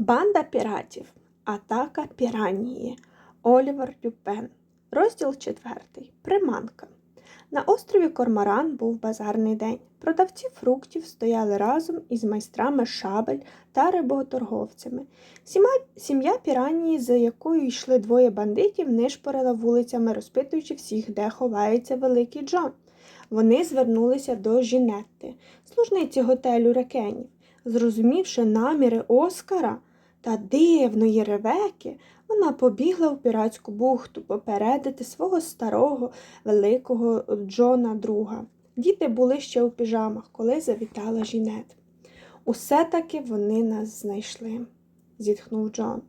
Банда піратів. Атака піранії. Олівер Дюпен. Розділ 4. Приманка. На острові Корморан був базарний день. Продавці фруктів стояли разом із майстрами шабель та риботорговцями. Сім'я піранії, за якою йшли двоє бандитів, нишпорила вулицями, розпитуючи всіх, де ховається великий Джон. Вони звернулися до Жінетти, служниці готелю Рекенів. Зрозумівши наміри Оскара та дивної Ревеки, вона побігла в піратську бухту попередити свого старого великого Джона друга. Діти були ще у піжамах, коли завітала Жінет. Усе таки вони нас знайшли, зітхнув Джон.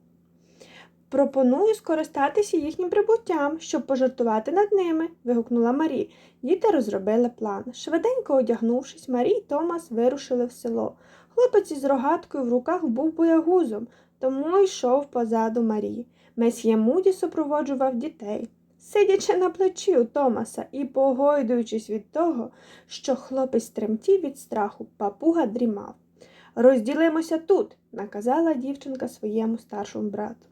Пропоную скористатися їхнім прибуттям, щоб пожартувати над ними, вигукнула Марі. Діти розробили план. Швиденько одягнувшись, Марі й Томас вирушили в село. Хлопець із рогаткою в руках був боягузом, тому йшов позаду Марі. Месьє Муді супроводжував дітей. Сидячи на плечі у Томаса і погойдуючись від того, що хлопець тремтів від страху, папуга дрімав. Розділимося тут, наказала дівчинка своєму старшому брату.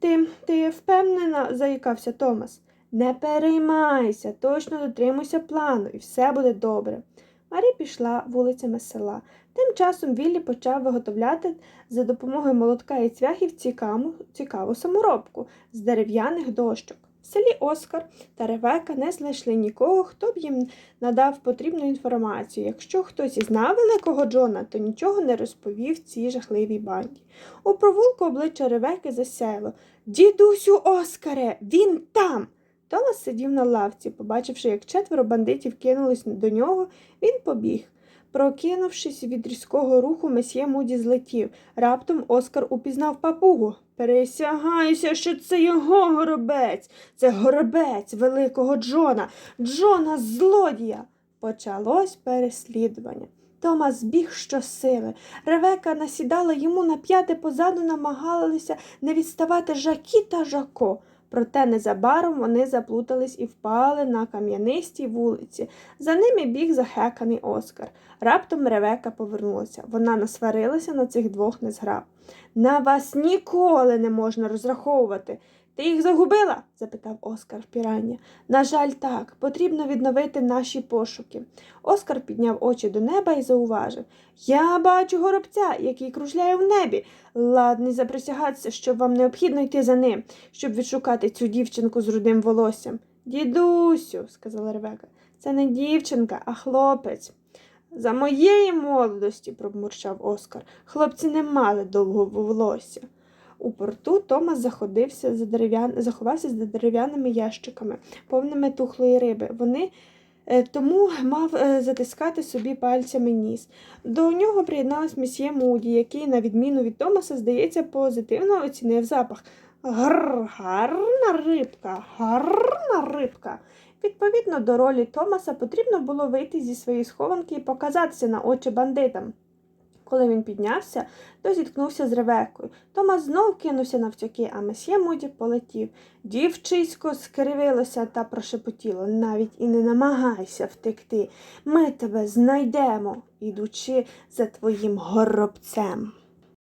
Ти, ти впевнена, заїкався Томас. Не переймайся, точно дотримуйся плану, і все буде добре. Марі пішла вулицями села. Тим часом Віллі почав виготовляти за допомогою молотка і цвяхів цікаву, цікаву саморобку з дерев'яних дощок. В селі Оскар та Ревека не знайшли нікого, хто б їм надав потрібну інформацію. Якщо хтось і знав великого Джона, то нічого не розповів цій жахливій банді. У провулку обличчя Ревеки засяяло. Дідусю Оскаре, він там. Томас сидів на лавці. Побачивши, як четверо бандитів кинулись до нього, він побіг. Прокинувшись від різкого руху, месьє Муді злетів. Раптом Оскар упізнав папугу. Пересягаюся, що це його горобець. Це горобець великого Джона, Джона злодія. Почалось переслідування. Томас біг щосили. Ревека насідала йому на п'яти позаду, намагалися не відставати Жакі та Жако. Проте незабаром вони заплутались і впали на кам'янистій вулиці. За ними біг захеканий Оскар. Раптом Ревека повернулася. Вона насварилася на цих двох незграб. На вас ніколи не можна розраховувати. Ти їх загубила? запитав Оскар пірання. На жаль, так. Потрібно відновити наші пошуки. Оскар підняв очі до неба і зауважив Я бачу горобця, який кружляє в небі. Ладний заприсягатися, що вам необхідно йти за ним, щоб відшукати цю дівчинку з рудим волоссям. Дідусю, сказала Ревека, це не дівчинка, а хлопець. За моєї молодості, промурчав Оскар, хлопці не мали довгого волосся. У порту Томас заходився за дерев'ян... заховався за дерев'яними ящиками, повними тухлої риби. Вони е, тому мав е, затискати собі пальцями ніс. До нього приєдналась месьє Муді, який, на відміну від Томаса, здається, позитивно оцінив запах. Гр, гарна рибка, гарна рибка. Відповідно до ролі Томаса потрібно було вийти зі своєї схованки і показатися на очі бандитам. Коли він піднявся, то зіткнувся з Ревекою. Томас знов кинувся навтюки, а месьє Муді полетів. Дівчисько скривилося та прошепотіло. Навіть і не намагайся втекти. Ми тебе знайдемо, ідучи за твоїм горобцем.